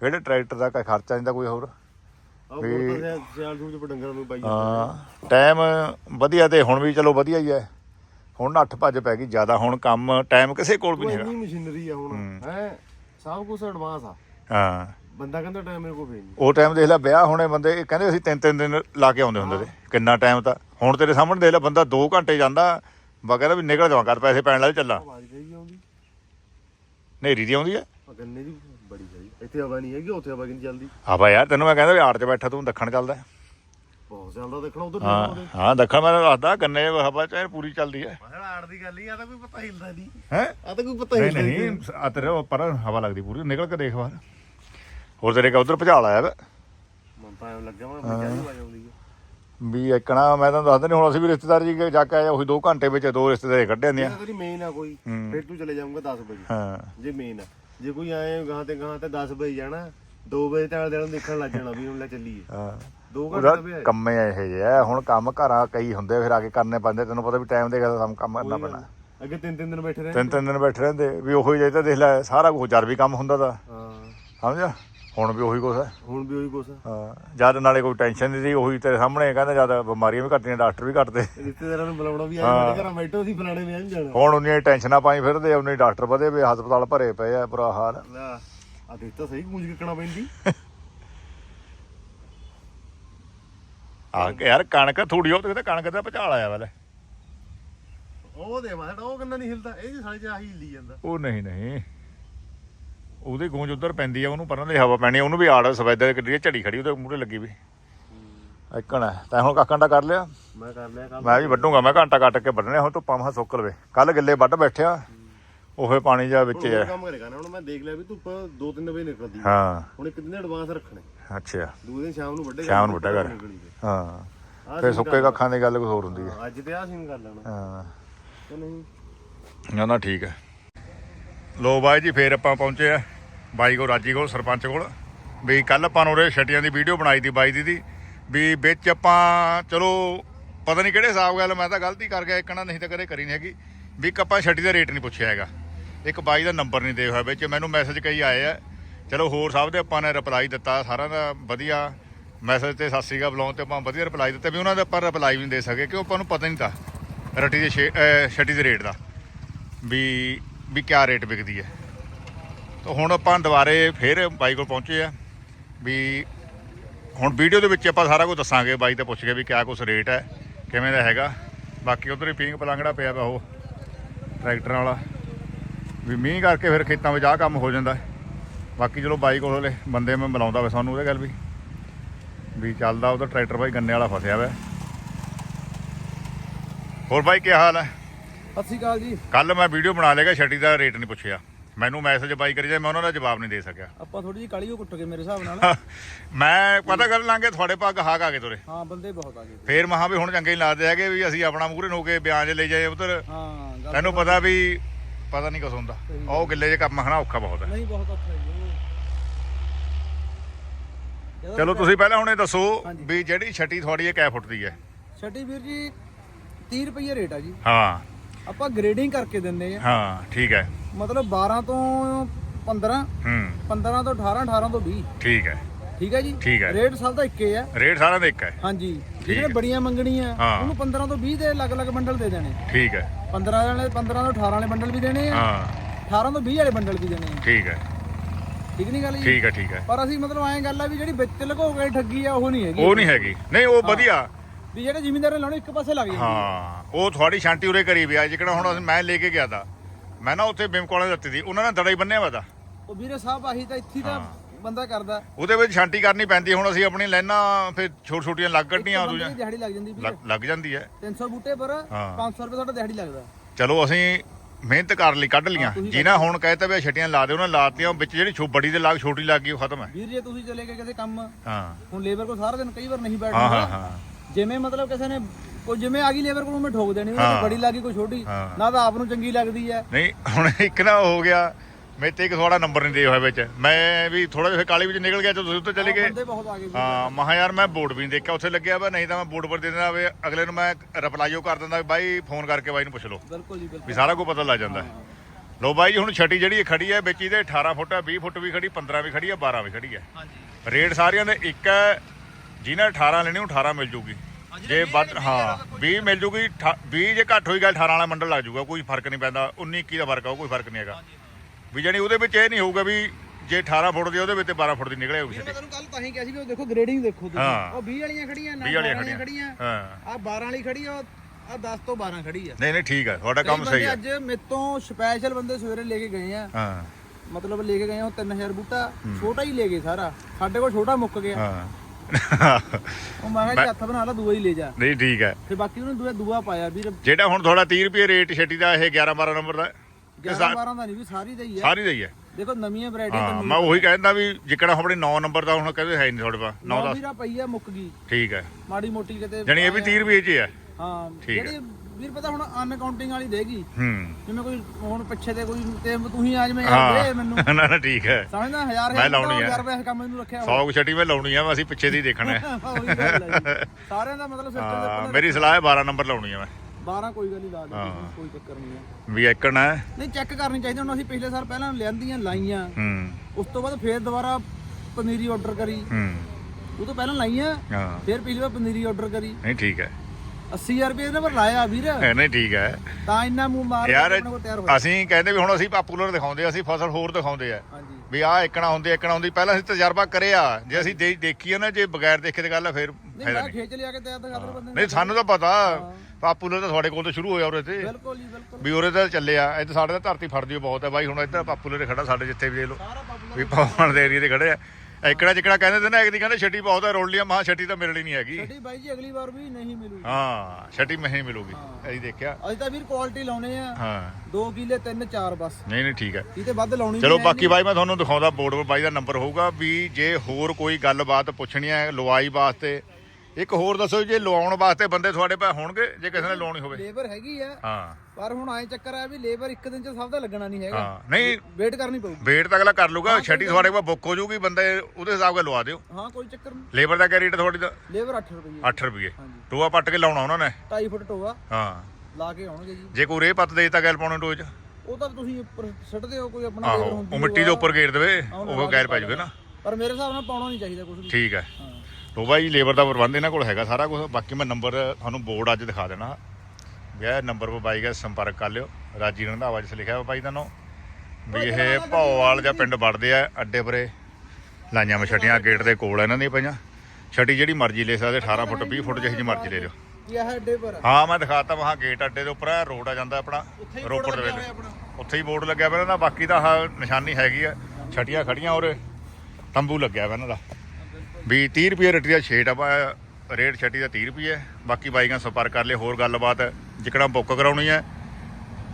ਕਿਹੜੇ ਟਰੈਕਟਰ ਦਾ ਕੋਈ ਖਰਚਾ ਨਹੀਂ ਕੋਈ ਹੋਰ? ਹਾਂ ਟਾਈਮ ਵਧੀਆ ਤੇ ਹੁਣ ਵੀ ਚਲੋ ਵਧੀਆ ਹੀ ਹੈ। ਹੁਣ ਨੱਠ ਭੱਜ ਪੈ ਗਈ ਜ਼ਿਆਦਾ ਹੁਣ ਕੰਮ ਟਾਈਮ ਕਿਸੇ ਕੋਲ ਵੀ ਨਹੀਂ ਹੈਗਾ। ਮਸ਼ੀਨਰੀ ਆ ਹੁਣ ਹੈ। ਸਭ ਕੁਝ ਐਡਵਾਂਸ ਆ। ਹਾਂ। ਬੰਦਾ ਕਹਿੰਦਾ ਟਾਈਮ ਮੇਰੇ ਕੋਲ ਫੇਰ ਨਹੀਂ ਉਹ ਟਾਈਮ ਦੇਖ ਲੈ ਵਿਆਹ ਹੋਣੇ ਬੰਦੇ ਇਹ ਕਹਿੰਦੇ ਅਸੀਂ ਤਿੰਨ ਤਿੰਨ ਦਿਨ ਲਾ ਕੇ ਆਉਂਦੇ ਹੁੰਦੇ ਤੇ ਕਿੰਨਾ ਟਾਈਮ ਤਾਂ ਹੁਣ ਤੇਰੇ ਸਾਹਮਣੇ ਦੇਖ ਲੈ ਬੰਦਾ 2 ਘੰਟੇ ਜਾਂਦਾ ਬਗੈਰ ਵੀ ਨਿਕਲ ਜਾਵਾਂ ਕਰ ਪੈਸੇ ਪੈਣ ਲੱਗ ਚੱਲਾਂ। ਆਵਾਜ਼ ਗਈ ਆਉਂਦੀ ਨੇਰੀ ਦੀ ਆਉਂਦੀ ਹੈ? ਆ ਗੰਨੇ ਦੀ ਬੜੀ ਗਈ ਇੱਥੇ ਹਵਾ ਨਹੀਂ ਹੈਗੀ ਉੱਥੇ ਹਵਾ ਕਿੰਨੀ ਚੱਲਦੀ? ਆਵਾ ਯਾਰ ਤੈਨੂੰ ਮੈਂ ਕਹਿੰਦਾ ਵੀ ਆੜ 'ਚ ਬੈਠਾ ਤੂੰ ਦੱਖਣ ਚੱਲਦਾ ਹੈ। ਬਹੁਤ ਚੱਲਦਾ ਦੇਖਣਾ ਉਧਰ ਹਾਂ ਹਾਂ ਦੱਖਣ ਮੈਂ ਦੱਸਦਾ ਗੰਨੇ ਹਵਾ 'ਚ ਐਨ ਪੂਰੀ ਚੱਲਦੀ ਹੈ। ਆੜ ਦੀ ਗੱਲ ਹੀ ਆ ਤਾਂ ਕੋਈ ਪਤਾ ਹਿਲਦਾ ਨਹੀਂ। ਹੈ? ਆ ਤਾਂ ਕੋਈ ਪਤਾ ਨਹੀਂ ਹਿਲਦਾ ਨਹੀਂ ਆ ਤੇਰੇ ਉਹ ਪਰ ਹਵਾ ਲੱਗਦੀ ਪੂਰੀ ਨਿਕਲ ਕੇ ਦੇਖ ਬਾਹਰ। ਹੋਰ ਤੇਰੇ ਕਾ ਉਧਰ ਭਜਾਲ ਆਇਆ ਵਾ ਮਨ ਤਾਂ ਐਂ ਲੱਗਿਆ ਮੈਂ ਕਿਹਾ ਆਵਾਜ਼ ਆਉਂਦੀ ਹੈ ਵੀ ਇੱਕਣਾ ਮੈਂ ਤੁਹਾਨੂੰ ਦੱਸਦਾ ਨਹੀਂ ਹੁਣ ਅਸੀਂ ਵੀ ਰਿਸ਼ਤੇਦਾਰ ਜੀ ਕੇ ਜਾ ਕੇ ਆਏ ਉਹੀ 2 ਘੰਟੇ ਵਿੱਚ ਦੋ ਰਿਸ਼ਤੇਦਾਰ ਕੱਢੇ ਹੁੰਦੇ ਆ। ਜੇ ਤੇਰੀ ਮੇਨ ਆ ਕੋਈ। ਫਿਰ ਤੂੰ ਚਲੇ ਜਾਊਂਗਾ 10 ਵਜੇ। ਹਾਂ। ਜੇ ਮੇਨ ਆ। ਜੇ ਕੋਈ ਆਏ ਗਾਂ ਤੇ ਗਾਂ ਤੇ 10 ਵਜੇ ਜਾਣਾ 2 ਵਜੇ ਤੇ ਆਲੇ ਨੂੰ ਦੇਖਣ ਲੱਗ ਜਾਣਾ ਵੀ ਹੁਣ ਲੈ ਚੱਲੀਏ। ਹਾਂ। 2 ਘੰਟੇ ਤਾਂ। ਕੰਮੇ ਇਹੋ ਆ ਹੁਣ ਕੰਮ ਘਰਾਂ ਕਈ ਹੁੰਦੇ ਫਿਰ ਆ ਕੇ ਕਰਨੇ ਪੈਂਦੇ। ਤੈਨੂੰ ਪਤਾ ਵੀ ਟਾਈਮ ਦੇ ਗੱਲ ਕੰਮ ਕੰਮ ਕਰਨਾ ਪੈਣਾ। ਅੱਗੇ ਤਿੰਨ ਤਿੰਨ ਦਿਨ ਬੈਠੇ ਰਹੇ ਤਿੰਨ ਤਿੰਨ ਦਿਨ ਬੈਠੇ ਰਹਿੰਦੇ। ਵੀ ਉਹੀ ਜਿਹੇ ਤਾਂ ਦੇਖ ਲੈ ਸਾਰਾ ਕੁਝ ਜਰ ਵੀ ਕੰਮ ਹੁੰਦਾ ਤਾਂ। ਹਾਂ। ਸਮਝਿਆ? ਹੁਣ ਵੀ ਉਹੀ ਕੁਛ ਹੈ। ਹੁਣ ਵੀ ਉਹੀ ਕੁਛ। ਹਾਂ। ਜਦ ਨਾਲੇ ਕੋਈ ਟੈਨਸ਼ਨ ਨਹੀਂ ਸੀ ਉਹੀ ਤੇਰੇ ਸਾਹਮਣੇ ਕਹਿੰਦੇ ਜਦ ਬਿਮਾਰੀਆਂ ਵੀ ਘਟਦੀਆਂ ਡਾਕਟਰ ਵੀ ਘਟਦੇ। ਰਿਸ਼ਤੇਦਾਰਾਂ ਨੂੰ ਬੁਲਾਉਣਾ ਵੀ ਆਏ ਸਾਡੇ ਘਰਾਂ ਬੈਠੋ ਸੀ ਫਲਾਣੇ ਵਿਆਹ ਨੂੰ ਜਾਣਾ। ਹੁਣ ਉਹਨੀਆਂ ਟੈਨਸ਼ਨਾਂ ਪਾਈ ਫਿਰਦੇ ਉਹਨੇ ਡਾਕਟਰ ਵਧੇ ਵੀ ਹਸਪਤਾਲ ਭਰੇ ਪਏ ਆ ਬੁਰਾ ਹਾਲ। ਆ ਦੇਖ ਤਾਂ ਸਹੀ ਗੂੰਜ ਕਿੱਕਣਾ ਪੈਂਦੀ। ਆ ਕੇ ਯਾਰ ਕਣਕ ਥੋੜੀ ਉਹ ਤੇ ਕਣਕ ਦਾ ਭਚਾਲ ਆਇਆ ਵਾਲੇ ਉਹ ਦੇ ਮਾੜਾ ਉਹ ਕੰਨਾ ਨਹੀਂ ਹਿਲਦਾ ਇਹ ਜੀ ਸਾਲੇ ਚ ਆਹੀ ਹਿੱਲੀ ਜਾਂਦਾ। ਉਹ ਨਹੀਂ ਨਹੀਂ। ਉਹਦੀ ਗੂੰਜ ਉਧਰ ਪੈਂਦੀ ਆ ਉਹਨੂੰ ਪਰਾਂ ਦੀ ਹਵਾ ਪੈਣੀ ਆ, ਉਹਨੂੰ ਵੀ ਆੜ ਸਵੇਦਾ ਕਿੱਡੀ ਝੜੀ ਖੜੀ ਉਹਦੇ ਮੂਹਰੇ ਲੱਗੀ ਵੀ। ਇੱਕਣ ਹੈ ਤੈਂ ਹੁਣ ਕਾਕੰਡਾ ਕਰ ਲਿਆ। ਮੈਂ ਕਰ ਲਿਆ ਕੱਲ ਮੈਂ ਵੀ ਵੱਢੂਗਾ ਮੈਂ ਘੰਟਾ ਕੱਟ ਕੇ ਵੱਢਣੇ ਹੁਣ ਧੁੱਪਾਂ ਮਹਾ ਸੁੱਕ ਲਵੇ। ਕੱਲ ਗਿੱਲੇ ਵੱਢ ਬੈਠਿਆ ਉਹੇ ਪਾਣੀ ਜਾ ਵਿੱਚ ਹੁਣ ਹੈ ਕੰਮ ਕਰੇਗਾ ਨਾ ਹੁਣ ਮੈਂ ਦੇਖ ਲਿਆ ਵੀ ਧੁੱਪ 2-3 ਵਜੇ ਨਿਕਲਦੀ ਆ। ਹਾਂ। ਹੁਣ ਇੱਕ ਦਿਨ ਐਡਵਾਂਸ ਰੱਖਣੇ। ਅੱਛਾ। ਦੂਜੇ ਦਿਨ ਸ਼ਾਮ ਨੂੰ ਵੱਡੇ ਸ਼ਾਮ ਨੂੰ ਵੱਢਿਆ ਕਰ। ਹਾਂ। ਆਹ ਫੇ scene ਸੁੱਕੇ ਕੱਖਾਂ ਦੀ ਗੱਲ ਕੁਝ ਹੋਰ ਹੁੰਦੀ ਹੈ ਅੱਜ ਤੇ ਆ ਸੀਨ ਕਰ ਲੈਣਾ। ਹਾਂ। ਕਿ ਨਹੀਂ। ਨਾ ਨਾ ਠੀਕ ਹੈ ਲੋ ਬਾਈ ਜੀ, ਫੇਰ ਆਪਾਂ ਪਹੁੰਚੇ ਆ ਬਾਈ ਕੋਲ, ਰਾਜੀ ਕੋਲ, ਸਰਪੰਚ ਕੋਲ। ਵੀ ਕੱਲ ਆਪਾਂ ਨੂੰ ਉਹਦੇ ਛਟੀਆਂ ਦੀ ਵੀਡੀਓ ਬਣਾਈ ਦੀ ਬਾਈ ਦੀ ਦੀ। ਵੀ ਵਿੱਚ ਆਪਾਂ, ਚਲੋ, ਪਤਾ ਨਹੀਂ ਕਿਹੜੇ ਹਿਸਾਬ ਗੱਲ, ਮੈਂ ਤਾਂ ਗਲਤੀ ਕਰ ਗਿਆ ਇੱਕਣਾ ਨਹੀਂ ਤਾਂ ਕਦੇ ਕਰੀ ਨਹੀਂ ਹੈਗੀ। ਵੀ ਇੱਕ ਆਪਾਂ ਛਟੀ ਦਾ ਰੇਟ ਨਹੀਂ ਪੁੱਛਿਆ ਹੈਗਾ। ਇੱਕ ਬਾਈ ਦਾ ਨੰਬਰ ਨਹੀਂ ਦੇ ਹੋਇਆ ਵਿੱਚ। ਮੈਨੂੰ ਮੈਸੇਜ ਕਈ ਆਏ ਆ। ਚਲੋ, ਹੋਰ ਸਭ ਦੇ ਆਪਾਂ ਨੇ ਰਿਪਲਾਈ ਦਿੱਤਾ, ਸਾਰਿਆਂ ਦਾ ਵਧੀਆ। ਮੈਸੇਜ ਤੇ ਸਤਿ ਸ੍ਰੀ ਅਕਾਲ ਬੁਲਾਉਣ ਤੇ ਆਪਾਂ ਵਧੀਆ ਰਿਪਲਾਈ ਦਿੱਤਾ। ਵੀ ਉਹਨਾਂ ਦਾ ਆਪਾਂ ਰਿਪਲਾਈ ਵੀ ਨਹੀਂ ਦੇ ਸਕੇ, ਕਿਉਂ ਆਪਾਂ ਨੂੰ ਪਤਾ ਨਹੀਂ ਤਾਂ ਰਟੀ ਦੇ ਛੇ- ਛਟੀ ਦੇ ਰੇਟ ਦਾ। ਵੀ ਵੀ ਕਿਆ ਰੇਟ ਵਿਕਦੀ ਹੈ। ਤਾਂ ਹੁਣ ਆਪਾਂ ਦੁਬਾਰੇ ਫਿਰ ਬਾਈ ਕੋਲ ਪਹੁੰਚੇ ਆ ਵੀ ਹੁਣ ਵੀਡੀਓ ਦੇ ਵਿੱਚ ਆਪਾਂ ਸਾਰਾ ਕੁਝ ਦੱਸਾਂਗੇ, ਬਾਈ ਤੋਂ ਪੁੱਛ ਕੇ ਵੀ ਕਿਆ ਕੁਛ ਰੇਟ ਹੈ, ਕਿਵੇਂ ਦਾ ਹੈਗਾ। ਬਾਕੀ ਉਧਰ ਹੀ ਪਿੰਗ ਪਲਾਂਗੜਾ ਪਿਆ ਵਾ ਉਹ, ਟਰੈਕਟਰ ਵਾਲਾ। ਵੀ ਮੀਂਹ ਕਰਕੇ ਫਿਰ ਖੇਤਾਂ ਵਿੱਚ ਆਹ ਕੰਮ ਹੋ ਜਾਂਦਾ। ਬਾਕੀ ਚਲੋ ਬਾਈ ਕੋਲ ਹਲੇ ਬੰਦੇ ਮੈਂ, ਮਿਲਾਉਂਦਾ ਵਾ ਸਾਨੂੰ ਉਹਦੇ ਗੱਲ ਵੀ। ਵੀ ਚੱਲਦਾ ਉਹਦਾ ਟਰੈਕਟਰ ਬਾਈ ਗੰਨੇ ਵਾਲਾ ਫਸਿਆ ਵਾ। ਹੋਰ ਬਾਈ ਕੀ ਹਾਲ ਹੈ? ਸਤਿ ਸ਼੍ਰੀ ਅਕਾਲ ਜੀ। ਕੱਲ ਮੈਂ ਵੀਡੀਓ ਬਣਾ ਲੇਗਾ ਛੱਡੀ ਦਾ ਰੇਟ ਨਹੀਂ ਪੁੱਛਿਆ। ਮੈਨੂੰ ਮੈਸੇਜ ਬਾਈ ਕਰੀ ਜਾਏ ਮੈਂ ਉਹਨਾਂ ਦਾ ਜਵਾਬ ਨਹੀਂ ਦੇ ਸਕਿਆ। ਆਪਾਂ ਥੋੜੀ ਜਿਹੀ ਕਾਲੀ ਉਹ ਕੁੱਟ ਕੇ ਮੇਰੇ ਹਿਸਾਬ ਨਾਲ। ਮੈਂ ਪਤਾ ਕਰ ਲਾਂਗੇ ਤੁਹਾਡੇ ਪੱਗ ਹਾਕ ਆ ਗਏ ਤੁਰੇ। ਹਾਂ ਬੰਦੇ ਬਹੁਤ ਆ ਗਏ ਫੇਰ ਮਹਾ ਵੀ ਹੁਣ ਚੰਗੇ ਹੀ ਲੱਗਦੇ ਹੈਗੇ ਵੀ ਅਸੀਂ ਆਪਣਾ ਮੂਹਰੇ ਨੂੰ ਹੋ ਕੇ ਬਿਆਨ ਲੈ ਜਾਏ ਉਧਰ। ਹਾਂ ਤੈਨੂੰ ਪਤਾ ਵੀ ਪਤਾ ਨਹੀਂ ਕੁਛ ਹੁੰਦਾ। ਉਹ ਗਿੱਲੇ। ਜੇ ਕੰਮ ਹਨਾ ਔਖਾ ਬਹੁਤ ਹੈ ਨਹੀਂ ਬਹੁਤ ਔਖਾ ਉਹ ਚਲੋ ਤੁਸੀਂ ਪਹਿਲਾਂ ਹੁਣ ਦੱਸੋ। ਵੀ ਜਿਹੜੀ ਛੱਟੀ ਤੁਹਾਡੀ ਇਹ ਕੈ ਫੁੱਟ ਦੀ ਹੈ? ਛੱਡੀ ਵੀਰ ਜੀ 30 ਰੁਪਏ ਰੇਟ ਆ ਜੀ। ਹਾਂ। ਆਪਾਂ ਗ੍ਰੇਡਿੰਗ ਕਰਕੇ ਦਿੰਦੇ ਆ। ਹਾਂ ਠੀਕ ਹੈ। ਮਤਲਬ 12 ਤੋਂ 15 ਹੂੰ। 15 ਤੋਂ 18 18 ਤੋਂ 20 ਠੀਕ ਹੈ। ਠੀਕ ਹੈ ਜੀ? ਠੀਕ ਹੈ। ਰੇਟ ਸਭ ਦਾ ਇੱਕੇ ਆ। ਰੇਟ ਸਾਰਿਆਂ ਦਾ ਇੱਕ ਹੈ। ਹਾਂਜੀ। ਜਿਹਨੇ ਬੜੀਆਂ ਮੰਗਣੀਆਂ। ਉਹਨੂੰ 15 ਤੋਂ 20 ਦੇ ਅਲੱਗ-ਅਲੱਗ ਬੰਡਲ ਦੇ ਦੇਣੇ। ਠੀਕ ਹੈ। 15 ਵਾਲੇ 15 ਤੋਂ 18 ਵਾਲੇ ਬੰਡਲ ਵੀ ਦੇਣੇ ਆ। ਹਾਂ। 18 ਤੋਂ 20 ਵਾਲੇ ਬੰਡਲ ਵੀ ਦੇਣੇ ਆ। ਠੀਕ ਹੈ। ਠੀਕ ਨਹੀਂ ਗੱਲ ਜੀ? ਠੀਕ ਹੈ ਠੀਕ ਹੈ। ਪਰ ਅਸੀਂ ਮਤਲਬ ਐਂ ਗੱਲ ਆ ਵੀ ਜਿਹੜੀ ਵਿੱਚ ਲੁਕੋ ਕੇ ਠੱਗੀ ਆ ਉਹ ਨਹੀਂ ਹੈਗੀ। ਉਹ ਨਹੀਂ ਹੈਗੀ। ਨਹੀਂ ਉਹ ਵਧੀਆ। ਵੀ ਜਿਹੜੇ ਜ਼ਿਮੀਂਦਾਰ ਨੇ ਲਾਉਣੇ ਇੱਕ ਪਾਸੇ ਲੱਗ ਜਾਂਦੇ ਹਾਂ ਉਹ ਤੁਹਾਡੀ ਛਾਂਟੀ ਉਰੇ ਕਰੀ ਵੀ ਆ ਜਿਹੜਾ ਹੁਣ ਅਸੀਂ- ਮੈਂ ਲੈ ਕੇ ਗਿਆ ਤਾ। ਮੈਂ ਨਾ ਉੱਥੇ ਬਿਮਕੋਲੇ ਦਿੱਤੀ ਦੀ ਉਹਨਾਂ ਨੇ ਦੜਾ ਹੀ ਬੰਨਿਆ ਵਾ ਤਾ। ਉਹ ਵੀਰੇ ਸਾਹਿਬ ਆਹੀ ਤਾਂ ਇੱਥੇ ਤਾਂ ਬੰਦਾ ਕਰਦਾ। ਉਹਦੇ ਵਿੱਚ ਛਾਂਟੀ ਕਰਨੀ ਪੈਂਦੀ। ਹੁਣ ਅਸੀਂ ਆਪਣੀ ਲਾਈਨਾਂ ਫਿਰ ਛੋਟ ਛੋਟੀਆਂ ਲੱਗ ਇੱਕ ਬੰਦੇ ਦੂਜੀਆਂ। ਦੀ ਦਿਹਾੜੀ ਲੱਗ ਜਾਂਦੀ ਵੀਰੇ। ਲੱਗ- ਲੱਗ ਜਾਂਦੀ ਹੈ 300 ਬੂਟੇ ਪਰ ਹਾਂ। 500 ਰੁਪਏ ਤੁਹਾਡਾ ਦਿਹਾੜੀ ਲੱਗਦਾ। ਚਲੋ ਅਸੀਂ ਮਿਹਨਤ ਕਰ ਲਈ ਕੱਢ ਲੀਆਂ। ਤੁਸੀਂ ਜਿਨ੍ਹਾਂ ਹੁਣ ਕਹਿਤਾ ਵੀ ਆਹ ਛਟੀਆਂ ਲਾ ਦੇ ਉਹਨਾਂ ਲਾਤੀਆਂ ਵਿੱਚ ਜਿਹੜੀ ਛੋ ਬੜੀ ਦੇ ਲਾਗ ਛੋਟੀ ਲੱਗ ਗਈ ਉਹ ਖਤਮ ਹੈ ਵੀਰ ਜੇ ਤੁਸੀਂ ਚਲੇ ਗਏ ਕਿਤੇ ਕੰਮ। ਹਾਂ। ਹੁਣ ਲੇਬਰ ਕੋਲ ਸਾਰਾ ਦਿਨ ਕਈ ਵਾਰ ਨਹੀਂ ਹਾਂ ਹਾਂ ਬੈਠਦਾ ਹਾਂ। ਜਿਵੇਂ ਮਤਲਬ ਕਿਸੇ ਨੇ ਕੋਈ ਜਿਵੇਂ ਆ ਗਈ ਲੇਬਰ ਕੋਲ ਮੈਂ ਠੋਕ ਦੇਣੀ। ਉਹ ਬੜੀ ਲੱਗੀ ਕੋਈ ਛੋਟੀ। ਨਾ ਤਾਂ ਆਪ ਨੂੰ ਚੰਗੀ ਲੱਗਦੀ ਹੈ ਨਹੀਂ ਹੁਣ ਇੱਕ ਨਾ ਹੋ ਗਿਆ ਮੇਰੇ ਤੇ ਇੱਕ ਤੁਹਾਡਾ ਨੰਬਰ ਨਹੀਂ ਦੇ ਹੋਇਆ ਵਿੱਚ ਮੈਂ ਵੀ ਥੋੜਾ ਜਿਹਾ ਕਾਲੀ ਵਿੱਚ ਨਿਕਲ ਗਿਆ ਤੇ ਤੁਸੀਂ ਉੱਤੇ ਚਲੇ ਗਏ। ਹਾਂ ਮਹਾ ਯਾਰ ਮੈਂ ਬੋਰਡ ਵੀ ਨਹੀਂ ਦੇਖਿਆ ਉੱਥੇ ਲੱਗਿਆ ਵਾ ਨਹੀਂ ਤਾਂ ਮੈਂ ਬੋਰਡ ਪਰ ਦੇ ਦਿੰਦਾ ਵੀ ਅਗਲੇ ਨੂੰ ਮੈਂ ਰਿਪਲਾਈਓ ਕਰ ਦਿੰਦਾ ਵੀ ਬਾਈ ਫੋਨ ਕਰਕੇ ਬਾਈ ਨੂੰ ਪੁੱਛ ਲਓ ਬਿਲਕੁਲ ਜੀ ਵੀ ਸਾਰਾ ਕੁਝ ਪਤਾ ਲੱਗ ਜਾਂਦਾ। ਲੋ ਬਾਈ ਜੀ ਹੁਣ ਛਟੀ ਜਿਹੜੀ ਖੜੀ ਹੈ ਵਿੱਚ ਇਹਦੇ 18 ਫੁੱਟ ਹੈ 20 ਫੁੱਟ ਵੀ ਖੜੀ 15 ਵੀ ਖੜੀ ਹੈ 12 ਵੀ ਖੜੀ ਹੈ ਹਾਂਜੀ ਰੇਟ ਸਾਰਿਆਂ ਦੇ ਇੱਕ ਹੈ ਜਿਹਨੇ 18 ਲੈਣੀ ਉਹ 18 ਮਿਲ ਜੂਗੀ। ਜੇ ਵੱਧ ਹਾਂ 20 ਮਿਲ ਜੂਗੀ 20 ਜੇ ਘੱਟ ਹੋਈ ਗੱਲ 18 ਵਾਲਾ ਮੰਡਲ ਲੱਗ ਜੂਗਾ ਕੋਈ ਫ਼ਰਕ ਨਹੀਂ ਪੈਂਦਾ 19 21 ਦਾ ਫ਼ਰਕ ਆ ਕੋਈ ਫ਼ਰਕ ਨਹੀਂ ਹੈਗਾ। ਵੀ ਜਾਨੀ ਉਹਦੇ ਵਿੱਚ ਇਹ ਨਹੀਂ ਹੋਊਗਾ ਵੀ ਜੇ 18 ਫੁੱਟ ਦੀ ਉਹਦੇ ਵਿੱਚ ਤੇ 12 ਫੁੱਟ ਦੀ ਨਿਕਲੇ ਹੋਊਗੀ ਮੈਂ ਤੁਹਾਨੂੰ ਕੱਲ ਤਾਂ ਹੀ ਕਿਹਾ ਸੀ ਵੀ ਉਹ ਦੇਖੋ ਗ੍ਰੇਡਿੰਗ ਦੇਖੋ ਤੁਸੀਂ। ਉਹ 20 ਵਾਲੀਆਂ ਖੜੀਆਂ ਨਾ 20 ਵਾਲੀਆਂ 12 ਖੜੀਆਂ। ਹਾਂ। ਆ 12 ਵਾਲੀ ਖੜੀ ਆ ਆ 10 ਤੋਂ 12 ਖੜੀ ਆ। ਨਹੀਂ ਨਹੀਂ ਠੀਕ ਹੈ ਤੁਹਾਡਾ ਕੰਮ ਸਹੀ ਹੈ ਅੱਜ ਮੇਤੋਂ ਸਪੈਸ਼ਲ ਬੰਦੇ ਸਵੇਰੇ ਲੈ ਕੇ ਗਏ ਆ। ਹਾਂ। ਮਤਲਬ ਲੈ ਕੇ ਗਏ ਆ ਉਹ 3000 ਬੂਟਾ ਛੋਟਾ ਹੀ ਲੈ ਗਏ ਸਾਰਾ। ਸਾਡੇ ਕੋਲ ਛੋਟਾ ਮੁੱਕ ਗਿਆ। ਹਾਂ। ਉਹ ਮੈਂ ਕਿਹਾ ਜੀ ਹੱਥ ਬਣਾ ਲਾ ਦੂਆ ਹੀ ਲੈ ਜਾ। ਨਹੀਂ ਠੀਕ ਹੈ। ਤੇ ਬਾਕੀ ਉਹਨੇ ਦੂਆ ਦੂਆ ਪਾਇਆ ਵੀਰ ਜਿਹੜਾ ਹੁਣ ਤੁਹਾਡਾ 30 ਰੁਪਏ ਰੇਟ ਛਟੀ ਦਾ ਇਹ 11 12 ਨੰਬਰ ਦਾ ਹੈ? ਕਿ 11 ਸਾ- 12 ਦਾ ਨਹੀਂ ਵੀ ਸਾਰੀ ਦਾ ਹੀ ਸਾਰੀ ਦਾ ਹੀ ਹੈ। ਦੇਖੋ ਨਵੀਆਂ ਵੈਰਾਈਟੀਆਂ ਮੈਂ ਉਹੀ ਕਹਿੰਦਾ ਵੀ ਜਿੱਕੜਾ ਆਪਣੇ 9 ਨੰਬਰ ਦਾ ਹੁਣ ਕਹਿੰਦੇ ਹੈ ਨਹੀਂ ਤੁਹਾਡੇ ਪਾ 9 ਨੌ 10 ਵੀਰਾ ਪਈ ਆ ਮੁੱਕ ਗਈ। ਠੀਕ ਹੈ। ਮਾੜੀ ਮੋਟੀ ਕਿਤੇ ਜਾਣੀ ਇਹ ਵੀ 30 ਰੁਪਏ 'ਚ ਹੀ ਹੈ। ਹਾਂ ਠੀਕ ਹੈ। ਵੀਰ ਪਤਾ ਹੁਣ ਅਨਕਾਊਂਟਿੰਗ ਵਾਲੀ ਦੇਗੀ ਹੂੰ। ਜਿਵੇਂ ਕੋਈ ਹੁਣ ਪਿੱਛੇ ਤੇ ਕੋਈ ਤੇ ਤੂੰ ਹੀ ਅੱਜ ਮੈਂ ਯਾਰ ਹਾਂ ਦੇ ਮੈਨੂੰ। ਨਾ ਨਾ ਠੀਕ ਹੈ। ਸਮਝਦਾ ਹਜ਼ਾਰ ਮੈਂ ਹਜ਼ਾਰ ਲਾਉਣੀ ਆ। ਹਜ਼ਾਰ ਰੁਪਏ ਇਸ ਕੰਮ ਨੂੰ ਰੱਖਿਆ 100 ਕੁ ਛਟੀ ਮੈਂ ਲਾਉਣੀ ਆ ਅਸੀਂ ਪਿੱਛੇ ਦੀ ਦੇਖਣਾ ਹੈ। ਹੈ। ਸਾਰਿਆਂ ਦਾ ਮਤਲਬ ਸਿਸਟਮ ਦੇ ਹਾਂ ਮੇਰੀ ਸਲਾਹ ਹੈ 12 ਨੰਬਰ ਲਾਉਣੀ ਆ ਮੈਂ। 12 ਕੋਈ ਗੱਲ ਨਹੀਂ ਲਾ ਦੇ ਹਾਂ। ਕੋਈ ਚੱਕਰ ਨਹੀਂ ਹੈ। ਵੀ ਏਕਣ ਹੈ। ਨਹੀਂ ਚੈੱਕ ਕਰਨੀ ਚਾਹੀਦੀ ਹੁਣ ਅਸੀਂ ਪਿਛਲੇ ਸਾਲ ਪਹਿਲਾਂ ਲਿਆਂਦੀਆਂ ਲਾਈਆਂ। ਹੂੰ। ਉਸ ਤੋਂ ਬਾਅਦ ਫੇਰ ਦੁਬਾਰਾ ਪਨੀਰੀ ਆਰਡਰ ਕਰੀ। ਹੂੰ। ਉਹ ਤੋਂ ਪਹਿਲਾਂ ਲਾਈਆਂ ਹਾਂ। ਫੇਰ ਪਿਛਲੀ ਵਾਰ ਪਨੀਰੀ ਆਰਡਰ ਕਰੀ। ਨਹੀਂ ਠੀਕ ਹੈ। 80000 ਰੁਪਏ ਇਹਨਾਂ ਪਰ ਲਾਇਆ ਵੀਰ। ਇਹ ਨਹੀਂ ਠੀਕ ਹੈ। ਤਾਂ ਇੰਨਾ ਮੂੰਹ ਮਾਰ ਕੇ ਯਾਰ ਆਪਣੇ ਕੋਲ ਤਿਆਰ ਹੋਇਆ ਅਸੀਂ ਕਹਿੰਦੇ ਵੀ ਹੁਣ ਅਸੀਂ ਪਾਪੂਲਰ ਦਿਖਾਉਂਦੇ ਆ, ਅਸੀਂ ਫਸਲ ਹੋਰ ਦਿਖਾਉਂਦੇ ਆ। ਹਾਂਜੀ। ਵੀ ਆਹ ਏਕਣਾ ਹੁੰਦੀ ਏਕਣਾ ਹੁੰਦੀ ਪਹਿਲਾਂ ਅਸੀਂ ਤਜਰਬਾ ਕਰਿਆ ਜੇ ਅਸੀਂ ਦੇ- ਦੇਖੀਏ ਨਾ ਜੇ ਬਗੈਰ ਦੇਖੇ ਤੇ ਗੱਲ ਆ, ਫਿਰ ਨਹੀਂ ਫਾਇਦਾ ਮੈਂ ਨਹੀਂ। ਖੇਚ ਲਿਆ ਕੇ ਤਿਆਰ ਤਾਂ ਕਰ ਬੰਦੇ ਨਹੀਂ ਸਾਨੂੰ ਤਾਂ ਪਤਾ। ਪਾਪੂਲਰ ਤਾਂ ਤੁਹਾਡੇ ਕੋਲ ਤੋਂ ਸ਼ੁਰੂ ਹੋਇਆ ਉਰੇ ਤੇ। ਬਿਲਕੁਲ ਜੀ ਬਿਲਕੁਲ। ਵੀ ਉਰੇ ਤਾਂ ਚੱਲਿਆ ਇੱਥੇ ਸਾਡੇ ਤਾਂ ਧਰਤੀ ਫੜਦੀ ਓ ਬਹੁਤ ਹੈ ਬਾਈ ਹੁਣ ਇੱਧਰ ਪਾਪੂਲਰ ਖੜਾ ਸਾਡੇ ਜਿੱਥੇ ਵੀ ਦੇ ਲੋ ਸਾਰਾ ਪਾਪੂਲਰ ਵੀ ਪਵਨ ਦੇ ਏਰੀਏ ਤੇ ਖੜੇ ਆ। ਏਕੜਾ ਜਿਕੜਾ ਕਹਿੰਦੇ ਤੇ ਨਾ ਇੱਕ ਦੀ ਕਹਿੰਦੇ ਛੱਟੀ ਬਹੁਤ ਹੈ ਰੋਲੀਆਂ ਮਹਾ ਛੱਟੀ ਤਾਂ ਮਿਲਣੀ ਨਹੀਂ ਹੈਗੀ। ਛੱਡੀ ਬਾਈ ਜੀ ਅਗਲੀ ਵਾਰ ਵੀ ਨਹੀਂ ਮਿਲੂਗੀ। ਹਾਂ ਛੱਟੀ ਮਹੀਂ ਮਿਲੂਗੀ। ਅਸੀਂ ਦੇਖਿਆ। ਅਸੀਂ ਤਾਂ ਵੀਰ ਕੁਆਲਿਟੀ ਲਾਉਣੇ ਆ। ਹਾਂ। 2 ਕਿੱਲੇ 3 4 ਬਸ। ਨਹੀਂ ਨਹੀਂ ਠੀਕ ਹੈ। ਇਹ ਤੇ ਵੱਧ ਲਾਉਣੀ ਚਲੋ ਬਾਕੀ ਬਾਈ ਮੈਂ ਤੁਹਾਨੂੰ ਦਿਖਾਉਂਦਾ ਬੋਰਡ ਬਾਈ ਦਾ ਨੰਬਰ ਹੋਊਗਾ ਵੀ ਜੇ ਹੋਰ ਕੋਈ ਗੱਲਬਾਤ ਪੁੱਛਣੀ ਹੈ ਲਵਾਈ ਵਾਸਤੇ ਇੱਕ ਹੋਰ ਦੱਸੋ ਜੇ ਲਵਾਉਣ ਵਾਸਤੇ ਬੰਦੇ ਤੁਹਾਡੇ ਪਾ ਹੋਣਗੇ ਜੇ ਕਿਸੇ ਨੇ ਲਾਉਣੀ ਹੋਵੇ। ਲੇਬਰ ਹੈਗੀ ਆ। ਹਾਂ। ਪਰ ਹੁਣ ਐ ਚੱਕਰ ਆ ਵੀ ਲੇਬਰ ਇੱਕ ਦਿਨ ਚ ਸਭ ਦਾ ਲੱਗਣਾ ਨਹੀਂ ਹੈਗਾ। ਹਾਂ ਨਹੀਂ। ਵੇਟ ਕਰਨੀ ਪਊਗੀ। ਵੇਟ ਤਾਂ ਅਗਲਾ ਕਰ ਲੂਗਾ ਛੱਟੀ ਤੁਹਾਡੇ ਕੋਲ ਬੁੱਕ ਹੋ ਜੂਗੀ ਬੰਦੇ ਉਹਦੇ ਹਿਸਾਬ ਨਾਲ ਲਵਾ ਦਿਓ। ਹਾਂ ਕੋਈ ਚੱਕਰ ਨਹੀਂ। ਲੇਬਰ ਦਾ ਕਿਆ ਰੇਟ ਤੁਹਾਡੀ ਦਾ? ਲੇਬਰ 8 ਰੁਪਏ 8 ਰੁਪਏ। ਟੋਆ ਪੱਟ ਕੇ ਲਾਉਣਾ ਉਹਨਾਂ ਨੇ। 2.5 ਫੁੱਟ ਟੋਆ। ਹਾਂ। ਲਾ ਕੇ ਆਉਣਗੇ ਜੀ। ਜੇ ਕੋਈ ਰੇ ਪੱਤ ਦੇਤਾ ਗੈਲ ਪਾਉਣੇ ਟੋਏ 'ਚ? ਉਹ ਤਾਂ ਤੁਸੀਂ ਉੱਪਰ ਸਿੱਟਦੇ ਹੋ ਕੋਈ ਆਪਣਾ ਲੇਬਰ ਹੁੰਦੀ ਉਹ ਮਿੱਟੀ ਦੇ ਉੱਪਰ ਗੇਰ ਦੇਵੇ ਉਹ ਗੈਲ ਪੈ ਜੂਗੇ ਨਾ। ਪਰ ਮੇਰੇ ਹਿਸਾਬ ਨਾਲ ਪਾਉਣਾ ਨਹੀਂ ਚਾਹੀਦਾ ਕੁਝ ਵੀ। ਠੀਕ ਹੈ। ਲੋ ਬਾਈ ਲੇਬਰ ਦਾ ਪ੍ਰਬੰਧ ਇਹਨਾਂ ਕੋਲ ਹੈਗਾ ਸਾਰਾ ਕੁਝ ਬਾਕੀ ਮੈਂ ਨੰਬਰ ਤੁਹਾਨੂੰ ਬੋਰਡ ਅੱਜ ਦਿਖਾ ਦੇਣਾ। ਵੀ ਇਹ ਨੰਬਰ 'ਤੇ ਬਾਈ ਦਾ ਸੰਪਰਕ ਕਰ ਲਿਓ। ਰਾਜੀ ਰੰਧਾਵਾ ਜਿਸ ਲਿਖਿਆ ਹੋਇਆ ਬਾਈ ਦਾ ਨਾਮ ਵੀ ਇਹ ਭੌਵਾਲ ਜਾਂ ਪਿੰਡ ਵੜਦੇ ਆ ਅੱਡੇ ਪਰੇ। ਲਾਈਆਂ ਮਛਟੀਆਂ ਗੇਟ ਦੇ ਕੋਲ ਇਹਨਾਂ ਦੀਆਂ ਪਈਆਂ। ਛਟੀ ਜਿਹੜੀ ਮਰਜ਼ੀ ਲੈ ਸਕਦੇ 18 ਫੁੱਟ 20 ਫੁੱਟ ਜਿਹੀ ਮਰਜ਼ੀ ਲੈ ਲਿਓ। ਇਹ ਅੱਡੇ ਪਰ। ਹਾਂ ਮੈਂ ਦਿਖਾਤਾ ਵਹਾਂ ਗੇਟ ਅੱਡੇ ਦੇ ਉੱਪਰ ਆ ਰੋਡ ਆ ਜਾਂਦਾ ਆਪਣਾ ਰੋਪੜ ਦੇ ਵਿੱਚ ਉੱਥੇ ਹੀ ਬੋਰਡ ਲੱਗਿਆ ਪਿਆ ਨਾ ਬਾਕੀ ਤਾਂ ਨਿਸ਼ਾਨੀ ਹੈਗੀ ਆ। ਛਟੀਆਂ ਖੜੀਆਂ ਔਰ ਤੰਬੂ ਲੱਗਿਆ ਪਿਆ ਇਹਨਾਂ ਦਾ। ਵੀ 30 ਰੁਪਏ ਰੇਟ ਦਾ ਛੇਟ ਆ ਰੇਟ ਛਟੀ ਦਾ 30 ਰੁਪਏ। ਬਾਕੀ ਬਾਈਕਾਂ ਸੰਪਰਕ ਕਰ ਲਿਓ ਹੋਰ ਗੱਲਬਾਤ ਜਿਕੜਾ ਬੁੱਕ ਕਰਾਉਣੀ ਹੈ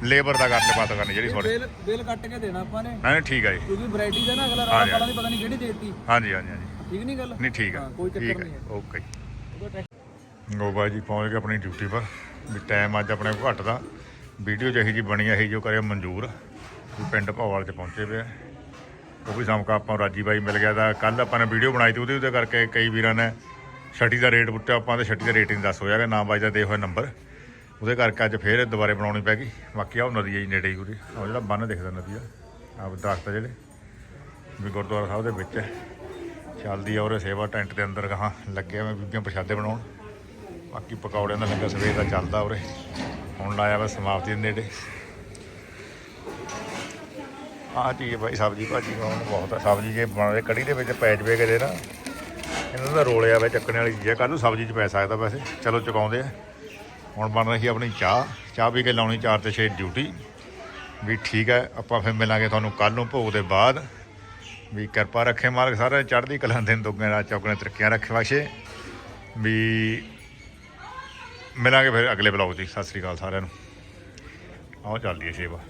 ਲੇਬਰ ਦਾ ਕਰ ਬਾਤ ਕਰਨੀ ਜਿਹੜੀ ਤੁਹਾਡੀ। ਬਿੱਲ ਬਿੱਲ ਕੱਟ ਕੇ ਦੇਣਾ ਆਪਾਂ ਨੇ। ਨਹੀਂ ਠੀਕ ਹੈ ਜੀ। ਕਿਉਂਕਿ ਵੈਰਾਈਟੀ ਦਾ ਨਾ ਅਗਲਾ ਰਾਹ ਪਤਾ ਨਹੀਂ ਪਤਾ ਨਹੀਂ ਕਿਹੜੀ ਦੇਤੀ। ਹਾਂਜੀ ਹਾਂਜੀ ਹਾਂਜੀ। ਠੀਕ ਨਹੀਂ ਗੱਲ? ਨਹੀਂ ਠੀਕ ਹੈ ਹਾਂ, ਕੋਈ ਚੱਕਰ ਨਹੀਂ ਹੈ ਹੈ। ਓਕੇ ਗੋ ਬਾਈ ਜੀ ਪਹੁੰਚ ਗਏ ਆਪਣੀ ਡਿਊਟੀ ਪਰ। ਵੀ ਟਾਈਮ ਅੱਜ ਆਪਣੇ ਘੱਟ ਦਾ। ਵੀਡੀਓ ਜਿਹੀ ਜੀ ਬਣੀ ਇਹੀ ਜੋ ਕਰਿਓ ਮਨਜ਼ੂਰ। ਪਿੰਡ ਭੌਵਾਲ ਚ ਪਹੁੰਚੇ ਪਏ ਆ। ਉਹ ਵੀ ਸਮਕਾ ਆਪਾਂ ਨੂੰ ਰਾਜੀ ਬਾਈ ਮਿਲ ਗਿਆ ਤਾਂ ਕੱਲ ਆਪਾਂ ਨੇ ਵੀਡੀਓ ਬਣਾਈ ਤੀ ਉਹਦੇ ਉਹਦੇ ਕਰਕੇ ਕਈ ਵੀਰਾਂ ਨੇ ਛੱਟੀ ਦਾ ਰੇਟ ਪੁੱਟਿਆ, ਆਪਾਂ ਤੇ ਛੱਟੀ ਦਾ ਰੇਟ ਨਹੀਂ ਦੱਸ ਹੋਇਆਗਾ ਨਾ ਬਾਈ ਦਾ ਦੇ ਹੋਇਆ ਨੰਬਰ। ਉਹਦੇ ਕਰਕੇ ਅੱਜ ਫੇਰ ਦੁਬਾਰੇ ਬਣਾਉਣੀ ਪੈ ਗਈ। ਬਾਕੀ ਆ ਨਦੀ ਹੈ ਜੀ, ਨੇੜੇ ਹੀ ਉਹਦੀ ਉਹ ਜਿਹੜਾ ਬੰਨ ਦਿਖਦਾ ਨਦੀ ਦਾ ਆਹ ਦਰਖਤ ਜਿਹੜੇ, ਵੀ ਗੁਰਦੁਆਰਾ ਸਾਹਿਬ ਦੇ ਵਿੱਚ ਹੈ। ਚੱਲਦੀ ਆ ਉਹਰੇ ਸੇਵਾ ਟੈਂਟ ਦੇ ਅੰਦਰ, ਗਾਹਾਂ ਲੱਗੇ ਮੈਂ ਬੀਬੀਆਂ ਪ੍ਰਸ਼ਾਦੇ ਬਣਾਉਣ। ਬਾਕੀ ਪਕੌੜਿਆਂ ਦਾ ਲੰਗਰ ਸਵੇਰ ਦਾ ਚੱਲਦਾ ਉਰੇ। ਹੁਣ ਲਾਇਆ ਵਾ ਸਮਾਪਤੀ ਦੇ ਨੇੜੇ। ਆਹ ਚੀਜ਼ ਬਾਈ ਸਬਜੀ ਭਾਜੀ ਬਣਾਉਣ ਨੂੰ ਬਹੁਤ ਆ। ਸਬਜੀ ਜੇ ਬਣ ਰਹੀ ਕੜੀ ਦੇ ਵਿੱਚ ਪੈ ਜਵੇ ਕਿਤੇ ਨਾ। ਇਹਨਾਂ ਦਾ ਰੋਲ ਆ ਵੇ, ਚੱਕਣੇ ਵਾਲੀ ਚੀਜ਼ ਆ। ਕੱਲ ਨੂੰ ਸਬਜ਼ੀ 'ਚ ਪੈ ਸਕਦਾ ਵੈਸੇ। ਚਲੋ, ਚੁਕਾਉਂਦੇ ਆ। ਹੁਣ ਬਣ ਰਹੀ ਆਪਣੀ ਚਾਹ। ਚਾਹ ਵੀ ਕੇ ਲਾਉਣੀ 4 ਤੇ 6 ਡਿਊਟੀ। ਵੀ ਠੀਕ ਹੈ, ਆਪਾਂ ਫਿਰ ਮਿਲਾਂਗੇ ਤੁਹਾਨੂੰ ਕੱਲ ਨੂੰ ਭੋਗ ਦੇ ਬਾਅਦ। ਵੀ ਕਿਰਪਾ ਰੱਖੇ ਮਾਲਕ, ਸਾਰੇ ਚੜ੍ਹਦੀ ਕਲਾਂ ਦਿਨ ਦੁੱਗਣੇ ਰਾਤ ਚੌਗਣੇ ਤਰੱਕੀਆਂ ਰੱਖੇ ਬਖਸ਼ੇ। ਵੀ ਮਿਲਾਂਗੇ ਫਿਰ ਅਗਲੇ ਬਲੌਗ 'ਚ। ਸਤਿ ਸ੍ਰੀ ਅਕਾਲ ਸਾਰਿਆਂ ਨੂੰ। ਆਓ, ਚੱਲਦੀ ਹੈ ਸੇਵਾ।